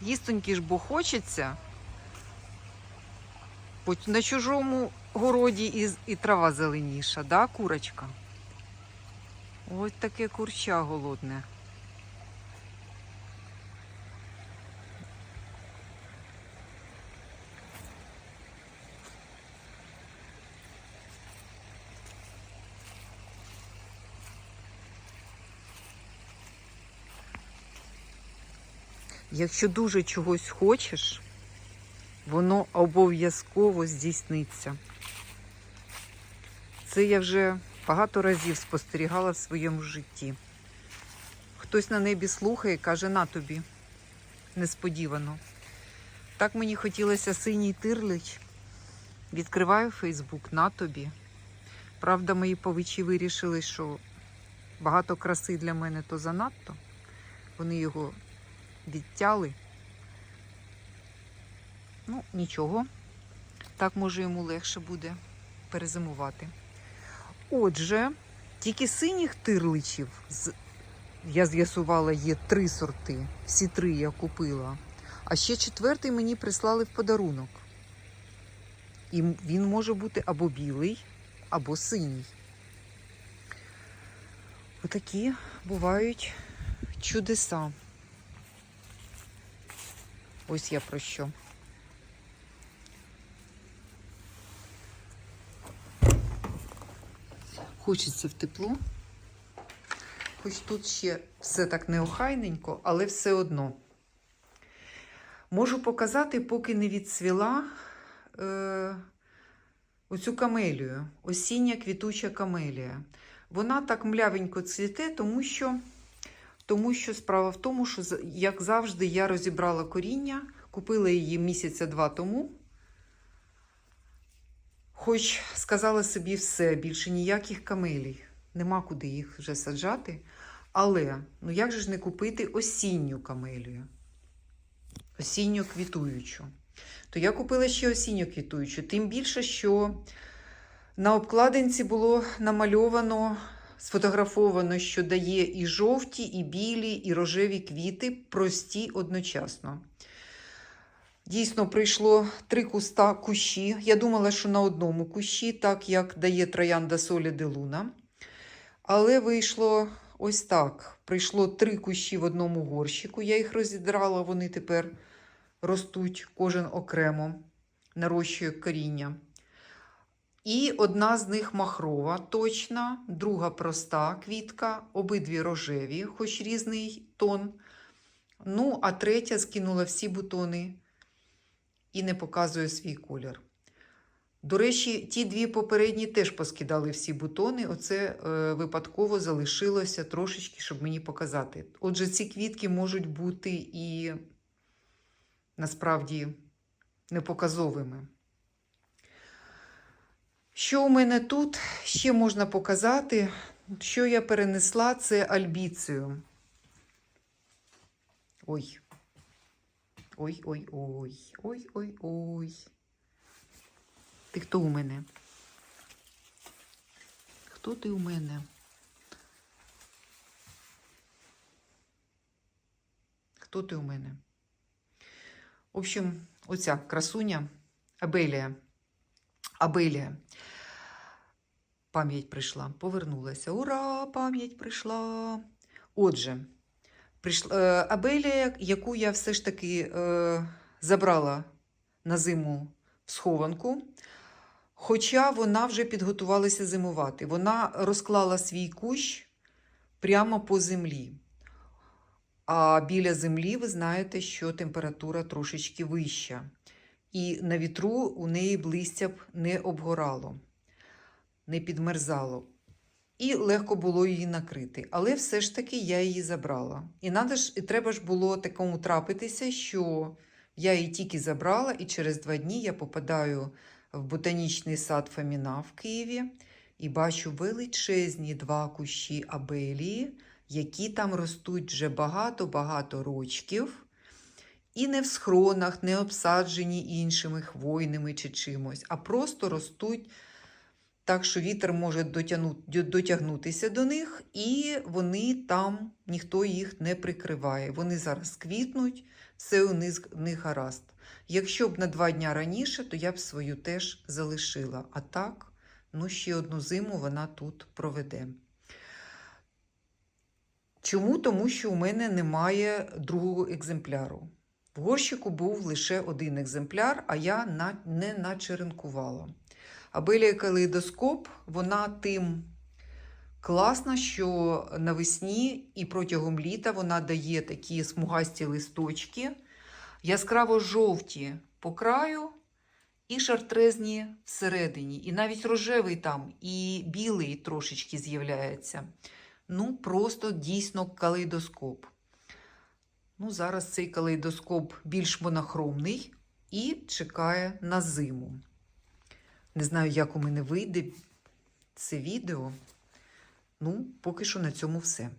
Їстоньки ж бо хочеться. На чужому городі і, і трава зеленіша, да, курочка? Ось таке курча голодне. Якщо дуже чогось хочеш, воно обов'язково здійсниться. Це я вже багато разів спостерігала в своєму житті. Хтось на небі слухає і каже на тобі несподівано. Так мені хотілося синій тирлич. Відкриваю Фейсбук на тобі. Правда, мої павичі вирішили, що багато краси для мене то занадто. Вони його відтяли. Ну, нічого. Так може йому легше буде перезимувати. Отже, тільки синіх тирличів я з'ясувала, є три сорти. Всі три я купила. А ще четвертий мені прислали в подарунок. І він може бути або білий, або синій. Отакі бувають чудеса. Ось я про що. Хочеться в тепло. Хоч тут ще все так неохайненько, але все одно. Можу показати, поки не відцвіла е, оцю камелію, осіння квітуча камелія. Вона так млявенько цвіте, тому що, тому що справа в тому, що, як завжди, я розібрала коріння, купила її місяця два тому. Хоч сказала собі все, більше ніяких камелій, нема куди їх вже саджати. Але ну як же ж не купити осінню камелію? Осінню квітуючу. То я купила ще осінню квітуючу. Тим більше, що на обкладинці було намальовано, сфотографовано, що дає і жовті, і білі, і рожеві квіти, прості одночасно. Дійсно, прийшло три куста кущі. Я думала, що на одному кущі, так як дає троянда солі де луна. Але вийшло ось так. Прийшло три кущі в одному горщику. Я їх розідрала, вони тепер ростуть кожен окремо, нарощує коріння. І одна з них махрова, точна, друга проста квітка, обидві рожеві, хоч різний тон. Ну, а третя скинула всі бутони і не показує свій колір. До речі, ті дві попередні теж поскидали всі бутони. Оце е, випадково залишилося трошечки, щоб мені показати. Отже, ці квітки можуть бути і насправді непоказовими. Що у мене тут ще можна показати? Що я перенесла, це альбіцію. Ой. Ой, ой, ой, ой, ой, ой. Ти хто у мене? Хто ти у мене? Хто ти у мене? В общем, оця красуня Абелія. Абелія. Пам'ять прийшла, повернулася. Ура! Пам'ять прийшла. Отже, прийшла е, Абелія, яку я все ж таки е, забрала на зиму в схованку. Хоча вона вже підготувалася зимувати. Вона розклала свій кущ прямо по землі. А біля землі ви знаєте, що температура трошечки вища. І на вітру у неї б листя б не обгорало, не підмерзало. І легко було її накрити. Але все ж таки я її забрала. І, надо ж, і треба ж було такому трапитися, що я її тільки забрала, і через два дні я попадаю в ботанічний сад Фоміна в Києві і бачу величезні два кущі абелії, які там ростуть вже багато-багато рочків. І не в схронах, не обсаджені іншими хвойними чи чимось, а просто ростуть так, що вітер може дотягнутися до них, і вони там ніхто їх не прикриває. Вони зараз квітнуть. все у них, гаразд. Якщо б на два дня раніше, то я б свою теж залишила. А так, ну ще одну зиму вона тут проведе. Чому? Тому що у мене немає другого екземпляру. В горщику був лише один екземпляр, а я на, не начеренкувала. Абелія калейдоскоп, вона тим класна, що навесні і протягом літа вона дає такі смугасті листочки, яскраво жовті по краю і шартрезні всередині. І навіть рожевий там, і білий трошечки з'являється. Ну, просто дійсно калейдоскоп. Ну, зараз цей калейдоскоп більш монохромний і чекає на зиму. Не знаю, як у мене вийде це відео. Ну, поки що на цьому все.